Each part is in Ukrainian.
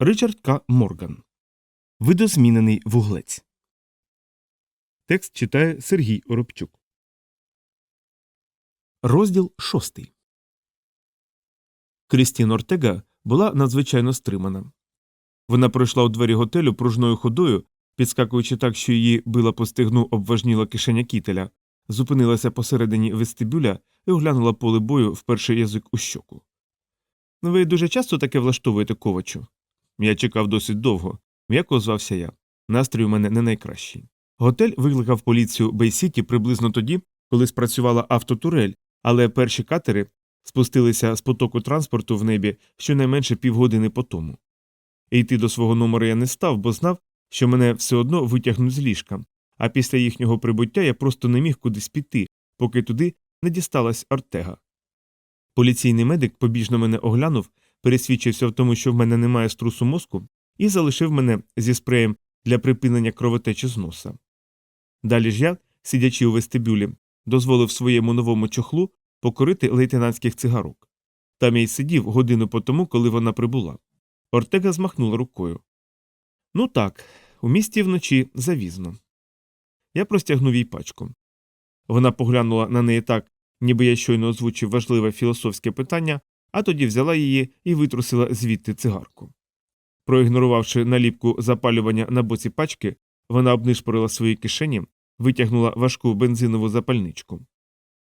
Ричард К. Морган. Видозмінений вуглець. Текст читає Сергій Оробчук. Розділ шостий. Крістін Ортега була надзвичайно стримана. Вона пройшла у двері готелю пружною ходою, підскакуючи так, що її била по стегну обважніла кишеня кітеля, зупинилася посередині вестибюля і оглянула поле бою вперше язик у щоку. Ви дуже часто таке влаштовуєте ковачу? Я чекав досить довго, м'яко озвався я. Настрій у мене не найкращий. Готель викликав поліцію Бейсіті приблизно тоді, коли спрацювала автотурель, але перші катери спустилися з потоку транспорту в небі щонайменше півгодини по тому. Йти до свого номера я не став, бо знав, що мене все одно витягнуть з ліжка, а після їхнього прибуття я просто не міг кудись піти, поки туди не дісталась Ортега. Поліційний медик побіжно мене оглянув, пересвідчився в тому, що в мене немає струсу мозку, і залишив мене зі спреєм для припинення кровотечі з носа. Далі ж я, сидячи у вестибюлі, дозволив своєму новому чохлу покорити лейтенантських цигарок. Там я й сидів годину по тому, коли вона прибула. Ортега змахнула рукою. Ну так, у місті вночі завізно. Я простягнув їй пачку. Вона поглянула на неї так, ніби я щойно озвучив важливе філософське питання, а тоді взяла її і витрусила звідти цигарку. Проігнорувавши наліпку запалювання на боці пачки, вона обнишпорила свої кишені, витягнула важку бензинову запальничку.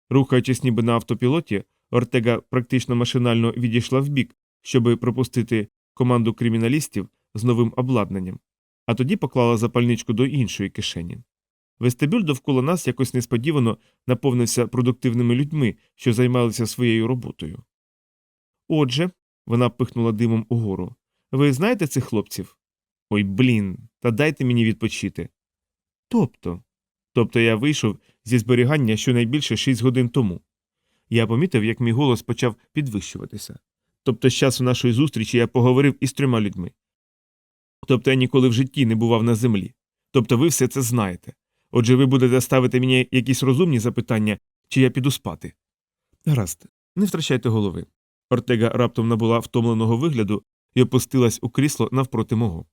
Рухаючись ніби на автопілоті, Ортега практично машинально відійшла вбік, щоби пропустити команду криміналістів з новим обладнанням, а тоді поклала запальничку до іншої кишені. Вестибюль довкола нас якось несподівано наповнився продуктивними людьми, що займалися своєю роботою. Отже, вона пихнула димом угору. Ви знаєте цих хлопців? Ой, блін, та дайте мені відпочити. Тобто. Тобто я вийшов зі зберігання щонайбільше 6 годин тому. Я помітив, як мій голос почав підвищуватися. Тобто, з часу нашої зустрічі я поговорив із трьома людьми. Тобто я ніколи в житті не бував на землі. Тобто ви все це знаєте. Отже, ви будете ставити мені якісь розумні запитання, чи я піду спати. Гаразд, не втрачайте голови. Ортега раптом набула втомленого вигляду і опустилась у крісло навпроти мого.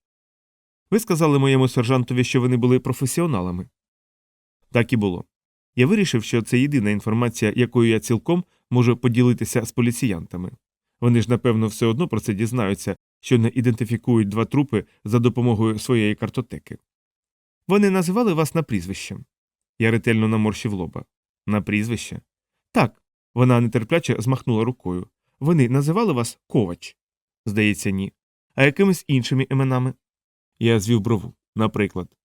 Ви сказали моєму сержантові, що вони були професіоналами. Так і було. Я вирішив, що це єдина інформація, якою я цілком можу поділитися з поліціянтами. Вони ж, напевно, все одно про це дізнаються, що не ідентифікують два трупи за допомогою своєї картотеки. Вони називали вас на прізвище. Я ретельно наморщив лоба. На прізвище? Так. Вона нетерпляче змахнула рукою. Вони називали вас Ковач. Здається, ні. А якимись іншими іменами? Я звів брову, наприклад.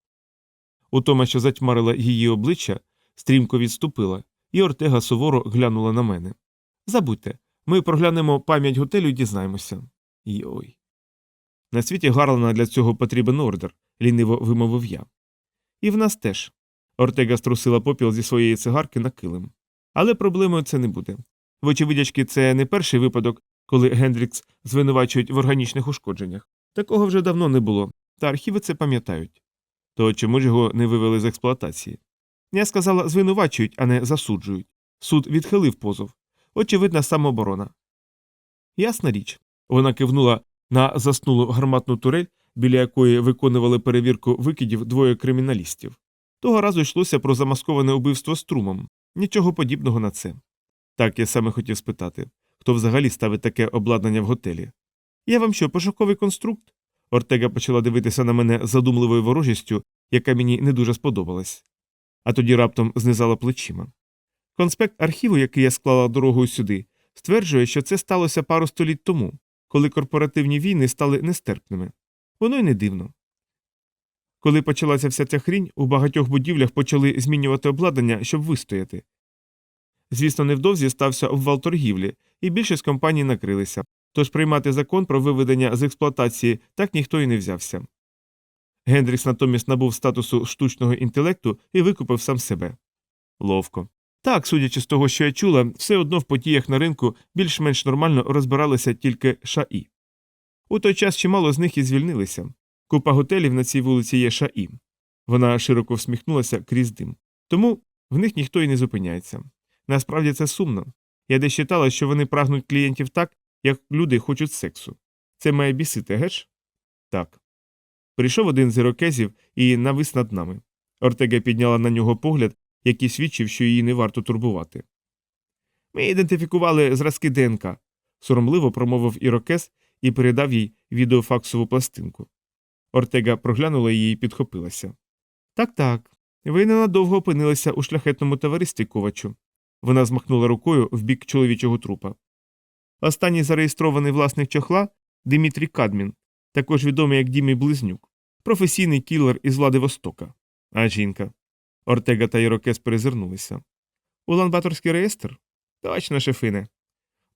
Утома, що затьмарила її обличчя, стрімко відступила, і Ортега суворо глянула на мене. Забудьте, ми проглянемо пам'ять готелю і дізнаємося. Йой. На світі Гарлана для цього потрібен ордер, ліниво вимовив я. І в нас теж. Ортега струсила попіл зі своєї цигарки на килим. Але проблемою це не буде. Вочевидячки, це не перший випадок, коли Гендрікс звинувачують в органічних ушкодженнях. Такого вже давно не було, та архіви це пам'ятають. То чому ж його не вивели з експлуатації? Я сказала, звинувачують, а не засуджують. Суд відхилив позов. Очевидна самооборона. Ясна річ. Вона кивнула на заснулу гарматну турель, біля якої виконували перевірку викидів двоє криміналістів. Того разу йшлося про замасковане убивство струмом. Нічого подібного на це. Так я саме хотів спитати, хто взагалі ставить таке обладнання в готелі. Я вам що, пошуковий конструкт? Ортега почала дивитися на мене задумливою ворожістю, яка мені не дуже сподобалась. А тоді раптом знизала плечима. Конспект архіву, який я склала дорогою сюди, стверджує, що це сталося пару століть тому, коли корпоративні війни стали нестерпними. Воно й не дивно. Коли почалася вся ця хрінь, у багатьох будівлях почали змінювати обладнання, щоб вистояти. Звісно, невдовзі стався обвал торгівлі, і більшість компаній накрилися, тож приймати закон про виведення з експлуатації так ніхто й не взявся. Гендрікс натомість набув статусу штучного інтелекту і викупив сам себе. Ловко. Так, судячи з того, що я чула, все одно в подіях на ринку більш-менш нормально розбиралися тільки ШАІ. У той час чимало з них і звільнилися. Купа готелів на цій вулиці є ШАІ. Вона широко всміхнулася крізь дим. Тому в них ніхто і не зупиняється. Насправді це сумно. Я десь читала, що вони прагнуть клієнтів так, як люди хочуть сексу. Це має бісити, геш? Так. Прийшов один з ірокезів і навис над нами. Ортега підняла на нього погляд, який свідчив, що її не варто турбувати. Ми ідентифікували зразки ДНК, соромливо промовив ірокез і передав їй відеофаксову пластинку. Ортега проглянула її і підхопилася. Так, так. Ви ненадовго опинилися у шляхетному товаристві, ковачу. Вона змахнула рукою в бік чоловічого трупа. Останній зареєстрований власник чохла Димітрій Кадмін, також відомий як Дімі Близнюк, професійний кілер із Владивостока. А жінка. Ортега та Ірокез перезирнулися. Улан-Баторський реєстр? Точно, шефине.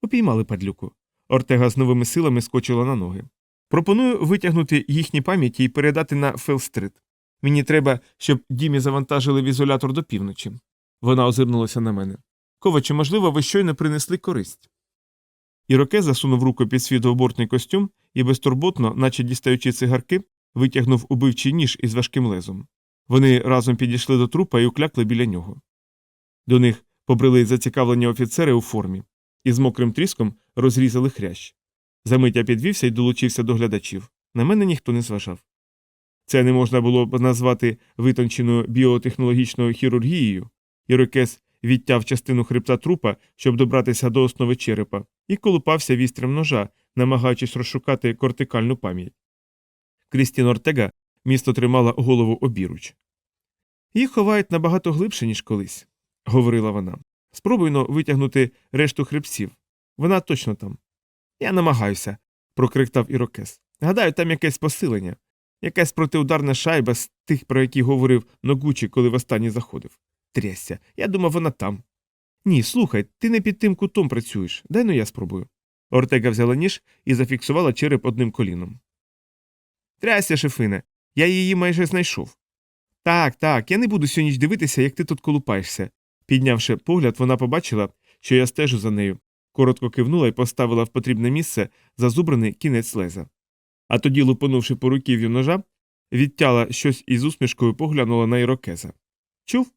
Упіймали падлюку. Ортега з новими силами скочила на ноги. Пропоную витягнути їхні пам'яті і передати на Фелстрит. Мені треба, щоб Дімі завантажили в ізолятор до півночі. Вона озирнулася на мене. Ковачу, можливо, ви щойно принесли користь. Іроке засунув руку під свій двобортний костюм і безтурботно, наче дістаючи цигарки, витягнув убивчий ніж із важким лезом. Вони разом підійшли до трупа і уклякли біля нього. До них побрели зацікавлені офіцери у формі і з мокрим тріском розрізали хрящ. Замить я підвівся і долучився до глядачів. На мене ніхто не зважав. Це не можна було б назвати витонченою біотехнологічною хірургією. Ірокез відтяв частину хребта трупа, щоб добратися до основи черепа, і колупався вістрям ножа, намагаючись розшукати кортикальну пам'ять. Крістін Ортега місто тримала голову обіруч. Їх ховають набагато глибше, ніж колись, говорила вона. Спробуйно витягнути решту хребців. Вона точно там. Я намагаюся, прокриктав Ірокез. Гадаю, там якесь посилення, якась протиударна шайба з тих, про які говорив Ногучі, коли востаннє заходив. Трясся, я думав, вона там. Ні, слухай, ти не під тим кутом працюєш. Дай ну я спробую. Ортега взяла ніж і зафіксувала череп одним коліном. Трясся, шефине, я її майже знайшов. Так, так, я не буду сьогодні дивитися, як ти тут колупаєшся. Піднявши погляд, вона побачила, що я стежу за нею, коротко кивнула і поставила в потрібне місце зазубрений кінець леза. А тоді, лупанувши по руків'ю ножа, відтяла щось із усмішкою поглянула на ірокеза. Чув?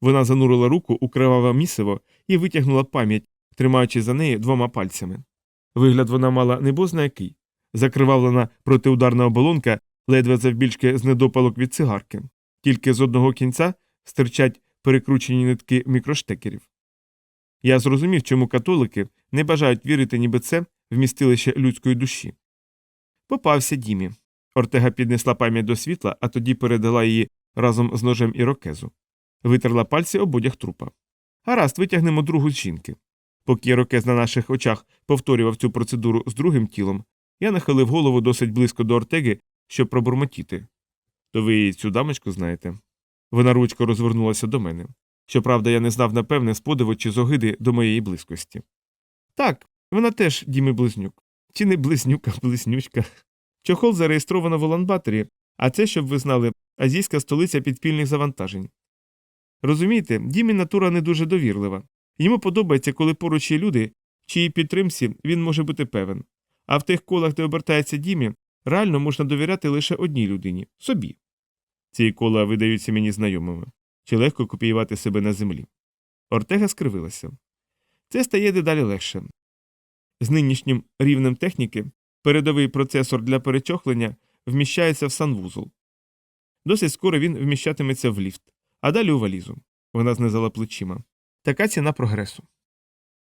Вона занурила руку у криваве місиво і витягнула пам'ять, тримаючи за неї двома пальцями. Вигляд вона мала небозна який. Закривавлена протиударна оболонка ледве завбільшки з недопалок від цигарки. Тільки з одного кінця стирчать перекручені нитки мікроштекерів. Я зрозумів, чому католики не бажають вірити, ніби це вмістилище людської душі. Попався Дімі. Ортега піднесла пам'ять до світла, а тоді передала її разом з ножем ірокезу. Витерла пальці об одяг трупа. Гаразд, витягнемо другу з жінки. Поки ірокез на наших очах повторював цю процедуру з другим тілом, я нахилив голову досить близько до Ортеги, щоб пробурмотіти. То ви цю дамочку знаєте? Вона ручко розвернулася до мене. Щоправда, я не знав напевне з подиву чи з огиди до моєї близькості. Так, вона теж Діми близнюк. Чи не близнюк, а близнючка. Чохол зареєстровано в Улан-Баторі, а це, щоб ви знали, азійська столиця підпільних завантажень. Розумієте, Дімі натура не дуже довірлива. Йому подобається, коли поруч є люди, в чиїй підтримці він може бути певен. А в тих колах, де обертається Дімі, реально можна довіряти лише одній людині собі. Ці кола видаються мені знайомими чи легко копіювати себе на землі. Ортега скривилася. Це стає дедалі легше. З нинішнім рівнем техніки передовий процесор для перечохлення вміщається в санвузол. Досить скоро він вміщатиметься в ліфт, а далі у валізу. Вона знизала плечима. Така ціна прогресу.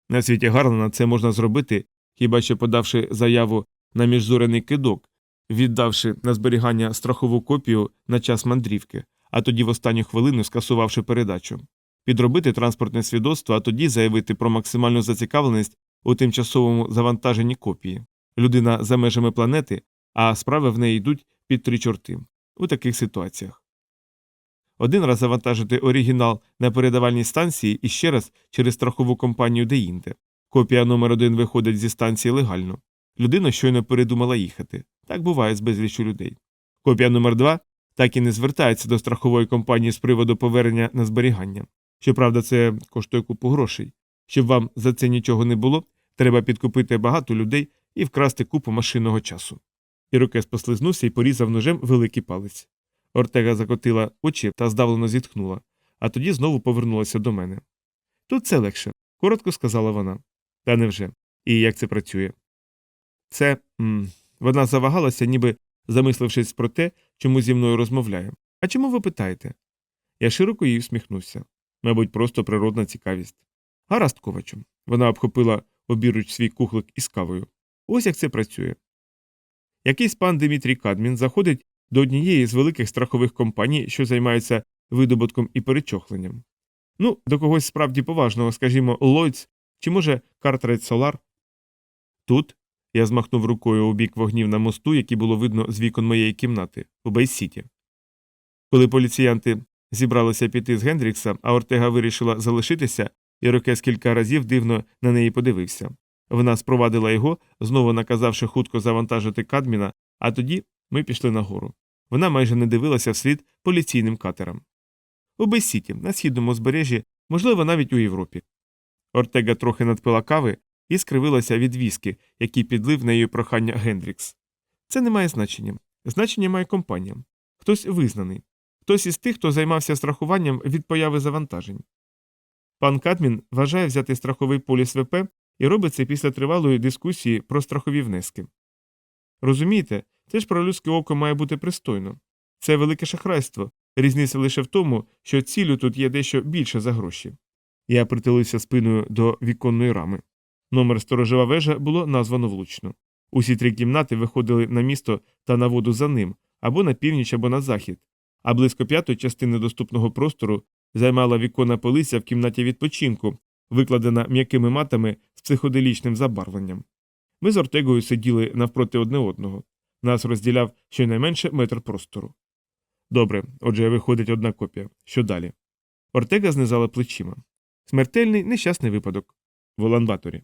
На світі Гарлена це можна зробити, хіба що подавши заяву на міжзорений кидок, віддавши на зберігання страхову копію на час мандрівки, а тоді в останню хвилину скасувавши передачу, підробити транспортне свідоцтво, а тоді заявити про максимальну зацікавленість у тимчасовому завантаженні копії. Людина за межами планети, а справи в неї йдуть під три чорти у таких ситуаціях. Один раз завантажити оригінал на передавальній станції і ще раз через страхову компанію деінде. Копія номер один виходить зі станції легально. Людина щойно передумала їхати. Так буває з безліччю людей. Копія номер два так і не звертається до страхової компанії з приводу повернення на зберігання. Щоправда, це коштує купу грошей. Щоб вам за це нічого не було, треба підкупити багато людей і вкрасти купу машинного часу. Ірокез послизнувся і порізав ножем великий палець. Ортега закотила очі та здавлено зітхнула, а тоді знову повернулася до мене. Тут це легше, коротко сказала вона. Та невже? І як це працює? Це. М вона завагалася, ніби замислившись про те, чому зі мною розмовляє. А чому ви питаєте? Я широко їй всміхнувся. Мабуть, просто природна цікавість. Гаразд, ковачу. Вона обхопила обіруч свій кухлик із кавою. Ось як це працює. Якийсь пан Дмитрій Кадмін заходить до однієї з великих страхових компаній, що займаються видобутком і перечохленням. Ну, до когось справді поважного, скажімо, Lloyds чи, може, Carteret Solar. Тут я змахнув рукою у бік вогнів на мосту, які було видно з вікон моєї кімнати, у Бейсіті. Коли поліціянти зібралися піти з Гендрікса, а Ортега вирішила залишитися, Ірокез кілька разів дивно на неї подивився. Вона спровадила його, знову наказавши хутко завантажити Кадміна, а тоді ми пішли нагору. Вона майже не дивилася вслід поліційним катерам. У Бейсіті, на східному узбережжі, можливо, навіть у Європі. Ортега трохи надпила кави і скривилася від віскі, який підлив на її прохання Гендрікс. Це не має значення. Значення має компанія. Хтось визнаний, хтось із тих, хто займався страхуванням від появи завантажень. Пан Кадмін вважає взяти страховий поліс ВП і робить це після тривалої дискусії про страхові внески. Розумієте, це ж про людське око має бути пристойно. Це велике шахрайство. Різниця лише в тому, що цілю тут є дещо більше за гроші. Я притулився спиною до віконної рами. Номер сторожова вежа було названо влучно. Усі три кімнати виходили на місто та на воду за ним, або на північ, або на захід, а близько п'ятої частини доступного простору займала віконна полиця в кімнаті відпочинку, викладена м'якими матами з психоделічним забарвленням. Ми з Ортегою сиділи навпроти одне одного. Нас розділяв щонайменше метр простору. Добре, отже, виходить одна копія. Що далі? Ортега знизала плечима. Смертельний нещасний випадок. В Оланбаторі.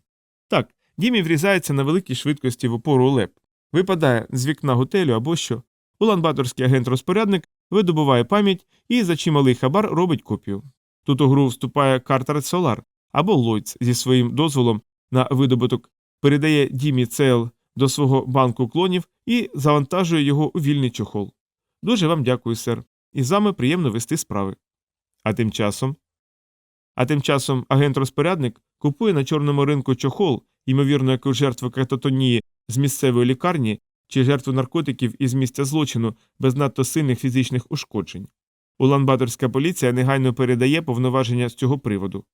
Так, Дімі врізається на великій швидкості в опору леп, випадає з вікна готелю або що. Уланбаторський агент-розпорядник видобуває пам'ять і за чималий хабар робить копію. Тут у гру вступає Картер Солар або Ллойдс зі своїм дозволом на видобуток передає Дімі Цейл до свого банку клонів і завантажує його у вільний чохол. Дуже вам дякую, сер, і з вами приємно вести справи. А тим часом. А тим часом агент-розпорядник купує на чорному ринку чохол, ймовірно, як жертву кататонії з місцевої лікарні чи жертву наркотиків із місця злочину без надто сильних фізичних ушкоджень. Уланбаторська поліція негайно передає повноваження з цього приводу.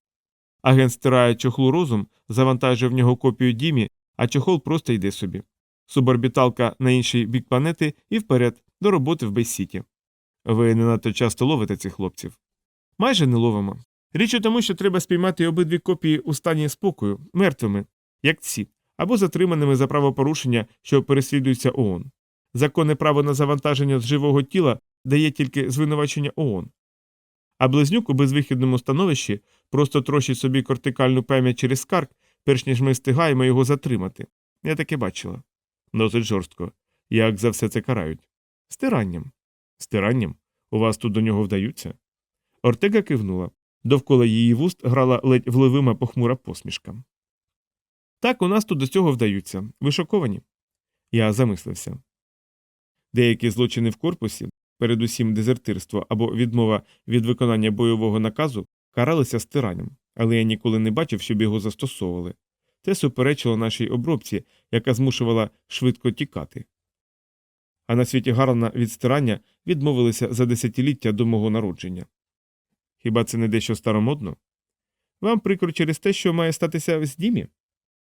Агент стирає чохлу розум, завантажує в нього копію Дімі, а чохол просто йде собі. Суборбіталка на інший бік планети і вперед, до роботи в Бейсіті. Ви не надто часто ловите цих хлопців. Майже не ловимо. Річ у тому, що треба спіймати обидві копії у стані спокою, мертвими, як ці, або затриманими за правопорушення, що переслідуються ООН. Законне право на завантаження з живого тіла дає тільки звинувачення ООН. А близнюк у безвихідному становищі просто трощить собі кортикальну пам'ять через скарк, перш ніж ми встигаємо його затримати. Я таке бачила. Досить жорстко. Як за все це карають? Стиранням. Стиранням? У вас тут до нього вдаються? Ортега кивнула. Довкола її вуст грала ледь вливима похмура посмішка. Так, у нас тут до цього вдаються. Ви шоковані? Я замислився. Деякі злочини в корпусі, передусім дезертирство або відмова від виконання бойового наказу, каралися стиранням, але я ніколи не бачив, щоб його застосовували. Це суперечило нашій обробці, яка змушувала швидко тікати. А на світі Гарлана від стирання відмовилися за десятиліття до мого народження. Хіба це не дещо старомодно? Вам прикро через те, що має статися з Дімі?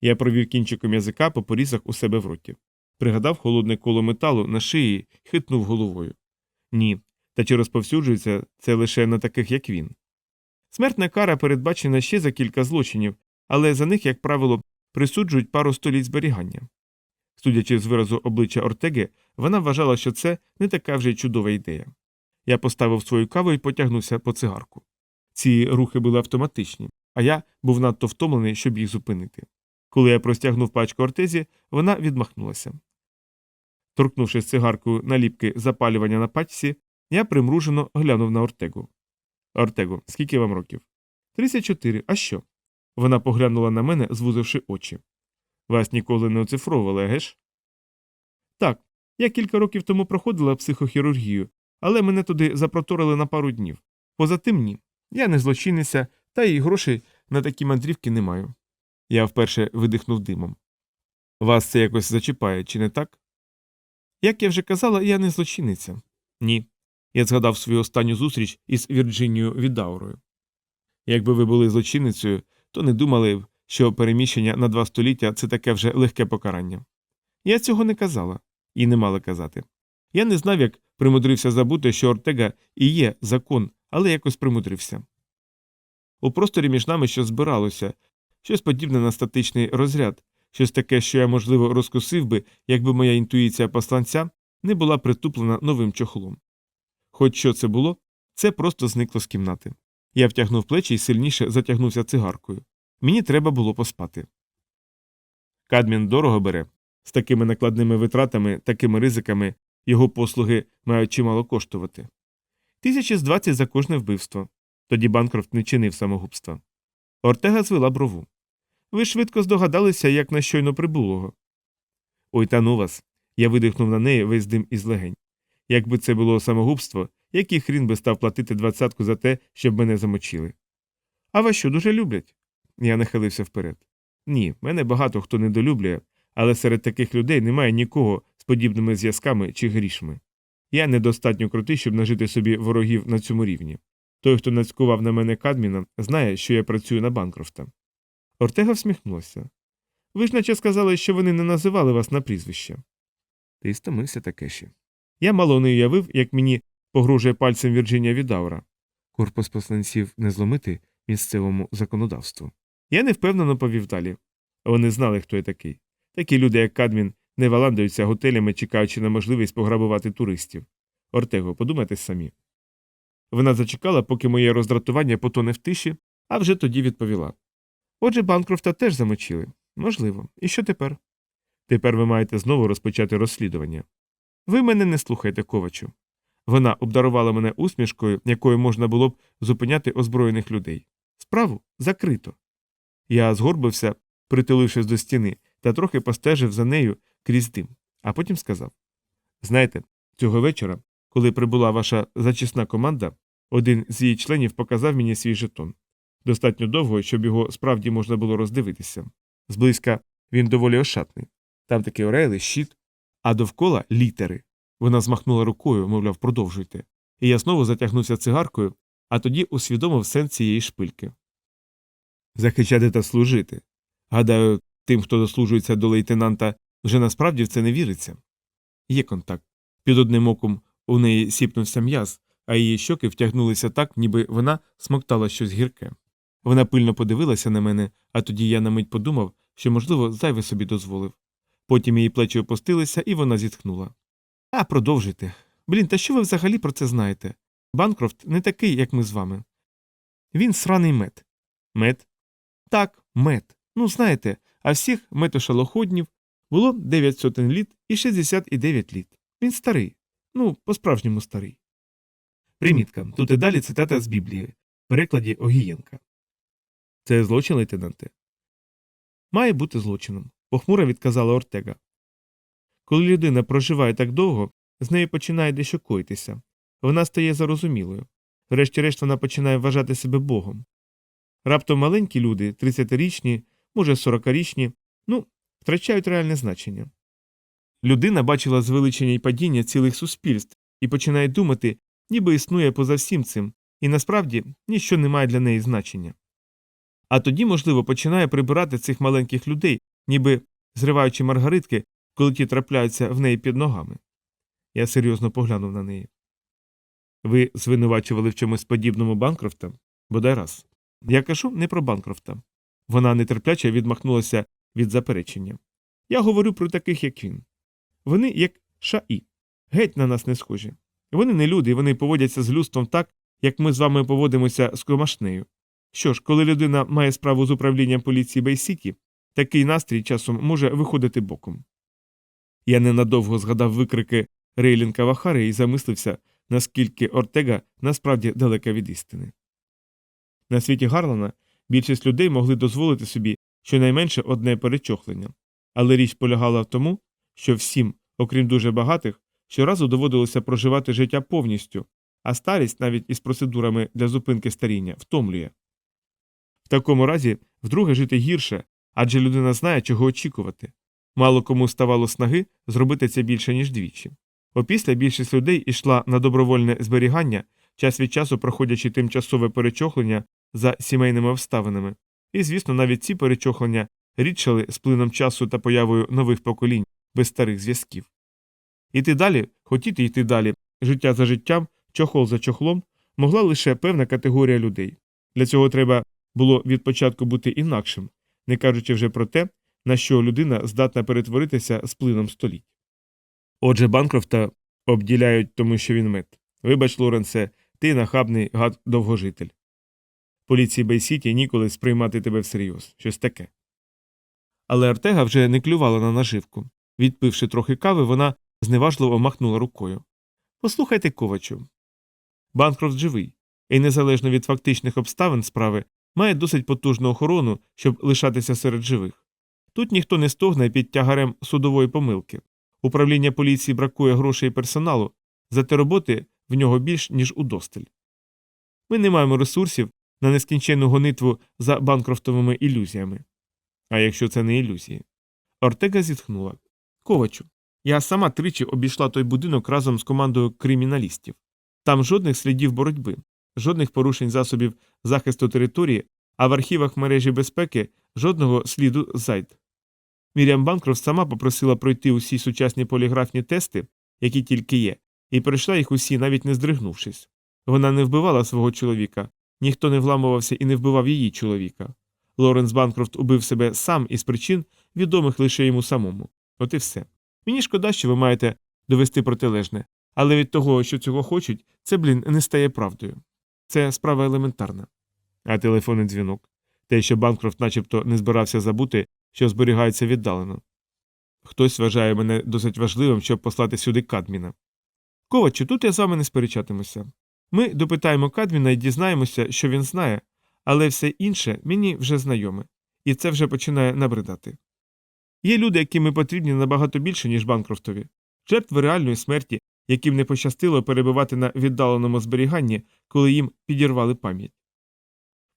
Я провів кінчиком язика по порізах у себе в роті. Пригадав холодне коло металу на шиї хитнув головою. Ні, та чи розповсюджується це лише на таких, як він. Смертна кара передбачена ще за кілька злочинів, але за них, як правило, присуджують пару століть зберігання. Судячи з виразу обличчя Ортеги, вона вважала, що це не така вже й чудова ідея. Я поставив свою каву і потягнувся по цигарку. Ці рухи були автоматичні, а я був надто втомлений, щоб їх зупинити. Коли я простягнув пачку ортезі, вона відмахнулася. Торкнувшись цигаркою наліпки запалювання на пачці, я примружено глянув на Ортегу. Ортего, скільки вам років? Тридцять чотири. А що? Вона поглянула на мене, звузивши очі. Вас ніколи не оцифровували, геш? Так, я кілька років тому проходила психохірургію, але мене туди запроторили на пару днів. Поза тим ні. Я не злочинниця, та й грошей на такі мандрівки не маю. Я вперше видихнув димом. Вас це якось зачіпає, чи не так? Як я вже казала, я не злочинниця. Ні. Я згадав свою останню зустріч із Вірджинією Відаурою. Якби ви були злочинницею, то не думали б, що переміщення на два століття це таке вже легке покарання. Я цього не казала і не мала казати. Я не знав, як примудрився забути, що Ортега і є закон, але якось примудрився. У просторі між нами щось збиралося, щось подібне на статичний розряд, щось таке, що я, можливо, розкусив би, якби моя інтуїція посланця не була притуплена новим чохлом. Хоч що це було, це просто зникло з кімнати. Я втягнув плечі і сильніше затягнувся цигаркою. Мені треба було поспати. Кадмін дорого бере. З такими накладними витратами, такими ризиками його послуги мають чимало коштувати. Тисячі з двадцять за кожне вбивство. Тоді Банкрофт не чинив самогубства. Ортега звела брову. Ви швидко здогадалися, як на щойно прибулого. Ой, та ну вас. Я видихнув на неї весь дим із легень. Якби це було самогубство, який хрін би став платити двадцятку за те, щоб мене замочили. А вас що дуже люблять? Я нахилився вперед. Ні, мене багато хто недолюблює, але серед таких людей немає нікого з подібними зв'язками чи грішми. Я недостатньо крутий, щоб нажити собі ворогів на цьому рівні. Той, хто нацькував на мене Кадміна, знає, що я працюю на Банкрофта. Ортега всміхнувся. Ви ж наче сказали, що вони не називали вас на прізвище. Ти стомився таке ще. Я мало не уявив, як мені погрожує пальцем Вірджинія Відаура. Корпус посланців не зломити місцевому законодавству. Я невпевнено повів далі. Вони знали, хто я такий. Такі люди, як Кадмін, не валандаються готелями, чекаючи на можливість пограбувати туристів. Ортего, подумайте самі. Вона зачекала, поки моє роздратування потоне в тиші, а вже тоді відповіла. Отже, Банкрофта теж замочили. Можливо. І що тепер? Тепер ви маєте знову розпочати розслідування. Ви мене не слухайте, ковачу. Вона обдарувала мене усмішкою, якою можна було б зупиняти озброєних людей. Справу закрито. Я згорбився, притулившись до стіни, та трохи постежив за нею крізь дим, а потім сказав Знаєте, цього вечора, коли прибула ваша зачисна команда, один з її членів показав мені свій жетон. Достатньо довго, щоб його справді можна було роздивитися. Зблизька він доволі ошатний. Там такі орели, щит, а довкола літери. Вона змахнула рукою, мовляв, продовжуйте. І я знову затягнувся цигаркою, а тоді усвідомив сенс цієї шпильки. Захищати та служити. Гадаю, тим, хто дослужується до лейтенанта, вже насправді в це не віриться. Є контакт. Під одним оком у неї сіпнувся м'яз, а її щоки втягнулися так, ніби вона смоктала щось гірке. Вона пильно подивилася на мене, а тоді я на мить подумав, що, можливо, зайве собі дозволив. Потім її плечі опустилися, і вона зітхнула. А, продовжуйте. Блін, та що ви взагалі про це знаєте? Банкрофт не такий, як ми з вами. Він сраний мед. Мед? Так, мед. Ну, знаєте, а всіх метошалоходнів було 9 сотень літ і 69 літ. Він старий. Ну, по-справжньому старий. Примітка. Тут і далі цитата з Біблії. В перекладі Огієнка. Це злочин, лейтенанте? Має бути злочином, похмуро відказала Ортега. Коли людина проживає так довго, з нею починає дещо коїтися. Вона стає зарозумілою. Врешті-решт вона починає вважати себе Богом. Раптом маленькі люди, 30-річні, може 40-річні, ну, втрачають реальне значення. Людина бачила звеличення і падіння цілих суспільств і починає думати, ніби існує поза всім цим, і насправді ніщо не має для неї значення. А тоді, можливо, починає прибирати цих маленьких людей, ніби зриваючи маргаритки, коли ті трапляються в неї під ногами. Я серйозно поглянув на неї. Ви звинувачували в чомусь подібному Банкрофта? Бодай раз. Я кажу не про Банкрофта. Вона нетерпляче відмахнулася від заперечення. Я говорю про таких, як він. Вони як шаї, геть на нас не схожі. Вони не люди, вони поводяться з людством так, як ми з вами поводимося з комашнею. Що ж, коли людина має справу з управлінням поліції Бейсіті, такий настрій часом може виходити боком. Я ненадовго згадав викрики Рейлінка Вахари і замислився, наскільки Ортега насправді далека від істини. На світі Гарлана більшість людей могли дозволити собі щонайменше одне перечохлення, але річ полягала в тому, що всім, окрім дуже багатих, щоразу доводилося проживати життя повністю, а старість навіть із процедурами для зупинки старіння втомлює. В такому разі вдруге жити гірше, адже людина знає, чого очікувати. Мало кому ставало снаги зробити це більше, ніж двічі. Опісля більшість людей йшла на добровольне зберігання, час від часу проходячи тимчасове перечохлення за сімейними обставинами. І, звісно, навіть ці перечохлення рідшали з плином часу та появою нових поколінь без старих зв'язків. Іти далі, хотіти йти далі, життя за життям, чохол за чохлом, могла лише певна категорія людей. Для цього треба було від початку бути інакшим, не кажучи вже про те, на що людина здатна перетворитися з плином століть. Отже, Банкрофта обділяють, тому що він мед. Вибач, Лоренсе, ти нахабний гад довгожитель. Поліції Бейсіті ніколи сприймати тебе всерйоз, щось таке. Але Артега вже не клювала на наживку. Відпивши трохи кави, вона зневажливо махнула рукою. Послухайте, ковачу. Банкрофт живий, і незалежно від фактичних обставин справи має досить потужну охорону, щоб лишатися серед живих. Тут ніхто не стогне під тягарем судової помилки. Управління поліції бракує грошей і персоналу, зате роботи в нього більш, ніж удосталь. Ми не маємо ресурсів на нескінченну гонитву за банкрофтовими ілюзіями. А якщо це не ілюзії? Ортега зітхнула. Ковачу, я сама тричі обійшла той будинок разом з командою криміналістів. Там жодних слідів боротьби, жодних порушень засобів захисту території, а в архівах мережі безпеки жодного сліду зайд. Міріам Банкрофт сама попросила пройти усі сучасні поліграфні тести, які тільки є, і пройшла їх усі, навіть не здригнувшись. Вона не вбивала свого чоловіка, ніхто не вламувався і не вбивав її чоловіка. Лоренс Банкрофт убив себе сам із причин, відомих лише йому самому. От і все. Мені шкода, що ви маєте довести протилежне, але від того, що цього хочуть, це, блін, не стає правдою. Це справа елементарна. А телефонний дзвінок те, що Банкрофт начебто не збирався забути, що зберігається віддалено. Хтось вважає мене досить важливим, щоб послати сюди Кадміна. Ковачу, тут я з вами не сперечатимуся. Ми допитаємо Кадміна і дізнаємося, що він знає, але все інше мені вже знайоме, і це вже починає набридати. Є люди, яким ми потрібні набагато більше, ніж Банкрофтові, жертви реальної смерті, яким не пощастило перебувати на віддаленому зберіганні, коли їм підірвали пам'ять.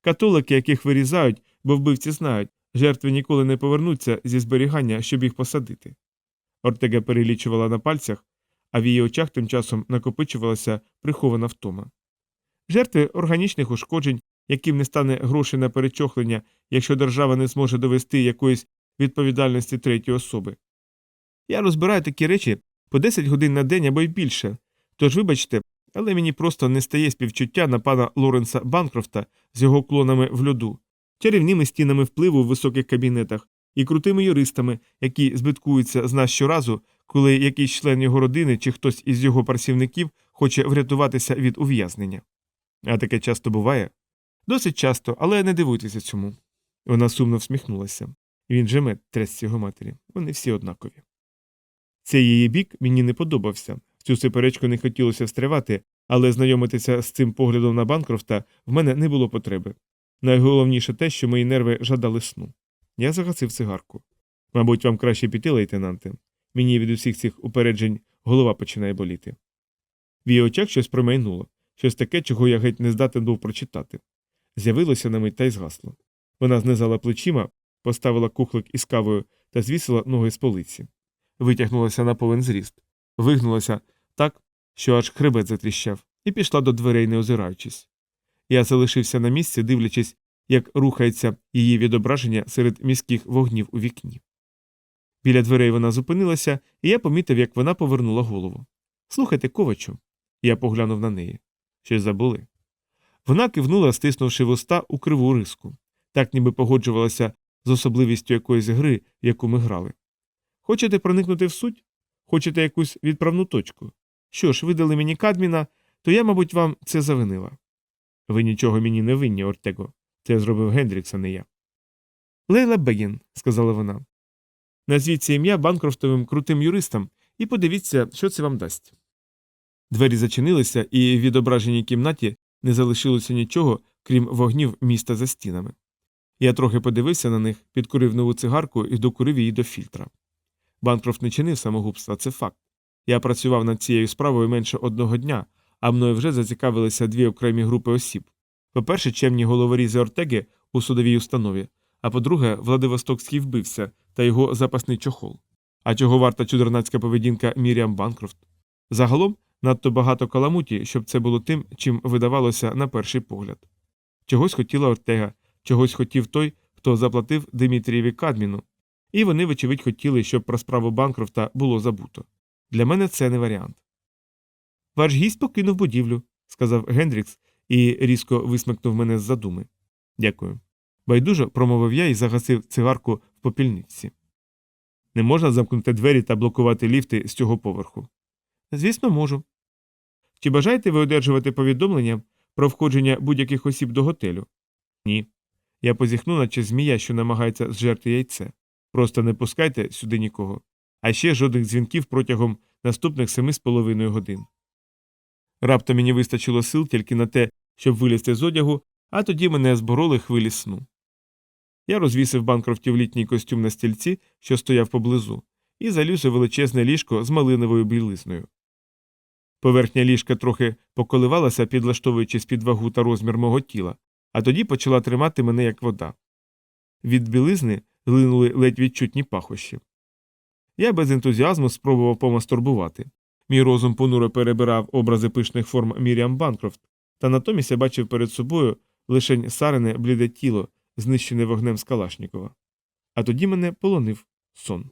Католики, яких вирізають, бо вбивці знають, жертви ніколи не повернуться зі зберігання, щоб їх посадити. Ортега перелічувала на пальцях, а в її очах тим часом накопичувалася прихована втома. Жертви органічних ушкоджень, яким не стане грошей на перечохлення, якщо держава не зможе довести якоїсь відповідальності третьої особи. Я розбираю такі речі по 10 годин на день або й більше, тож, вибачте, але мені просто не стає співчуття на пана Лоренса Банкрофта з його клонами в льоду, чарівними стінами впливу в високих кабінетах і крутими юристами, які збиткуються з нас щоразу, коли якийсь член його родини чи хтось із його працівників хоче врятуватися від ув'язнення. А таке часто буває? Досить часто, але не дивуйтеся цьому. Вона сумно всміхнулася. Він же мед трясці його матері. Вони всі однакові. Цей її бік мені не подобався. В цю суперечку не хотілося встрявати, але знайомитися з цим поглядом на Банкрофта в мене не було потреби. Найголовніше те, що мої нерви жадали сну. Я загасив цигарку. Мабуть, вам краще піти, лейтенанте. Мені від усіх цих упереджень голова починає боліти. В її очах щось промайнуло, щось таке, чого я геть не здатен був прочитати. З'явилося на мить та й згасло. Вона знизала плечима, поставила кухлик із кавою та звісила ноги з полиці. Витягнулася на повен зріст, вигнулася так, що аж хребет затріщав, і пішла до дверей, не озираючись. Я залишився на місці, дивлячись, як рухається її відображення серед міських вогнів у вікні. Біля дверей вона зупинилася, і я помітив, як вона повернула голову. Слухайте, ковачу. Я поглянув на неї. Щось забули. Вона кивнула, стиснувши вуста у криву риску, так ніби погоджувалася з особливістю якоїсь гри, яку ми грали. Хочете проникнути в суть? Хочете якусь відправну точку? Що ж, видали мені Кадміна, то я, мабуть, вам це завинила. Ви нічого мені не винні, Ортего. Це зробив Гендрікс, а не я. Лейла Бегін, сказала вона. Назвіть це ім'я банкрофтовим крутим юристам і подивіться, що це вам дасть. Двері зачинилися, і в відображеній кімнаті не залишилося нічого, крім вогнів міста за стінами. Я трохи подивився на них, підкурив нову цигарку і докурив її до фільтра. Банкрофт не чинив самогубства, це факт. Я працював над цією справою менше одного дня, а мною вже зацікавилися дві окремі групи осіб. По-перше, чемні головорізи Ортеги у судовій установі, а по-друге, Владивостокський вбився та його запасний чохол. А чого варта чудернацька поведінка Міріам Банкрофт? Загалом надто багато каламуті, щоб це було тим, чим видавалося на перший погляд. Чогось хотіла Ортега, чогось хотів той, хто заплатив Димітрієві Кадміну, і вони, вочевидь, хотіли, щоб про справу Банкрофта було забуто. Для мене це не варіант. Ваш гість покинув будівлю, сказав Гендрікс і різко висмикнув мене з задуми. Дякую. Байдуже промовив я і загасив цигарку в попільниці. Не можна замкнути двері та блокувати ліфти з цього поверху. Звісно, можу. Чи бажаєте ви одержувати повідомлення про входження будь-яких осіб до готелю? Ні. Я позіхну, наче змія, що намагається зжерти яйце. Просто не пускайте сюди нікого. А ще жодних дзвінків протягом наступних семи з половиною годин. Раптом мені вистачило сил тільки на те, щоб вилізти з одягу, а тоді мене збороли хвилі сну. Я розвісив банкрофтів літній костюм на стільці, що стояв поблизу, і заліз у величезне ліжко з малиновою білизною. Поверхня ліжка трохи поколивалася, підлаштовуючись під вагу та розмір мого тіла, а тоді почала тримати мене як вода. Від білизни глинули ледь відчутні пахощі. Я без ентузіазму спробував помастурбувати. Мій розум понуро перебирав образи пишних форм Міріам Банкрофт, та натомість я бачив перед собою лишень сарене бліде тіло, знищене вогнем Скалашнікова. А тоді мене полонив сон.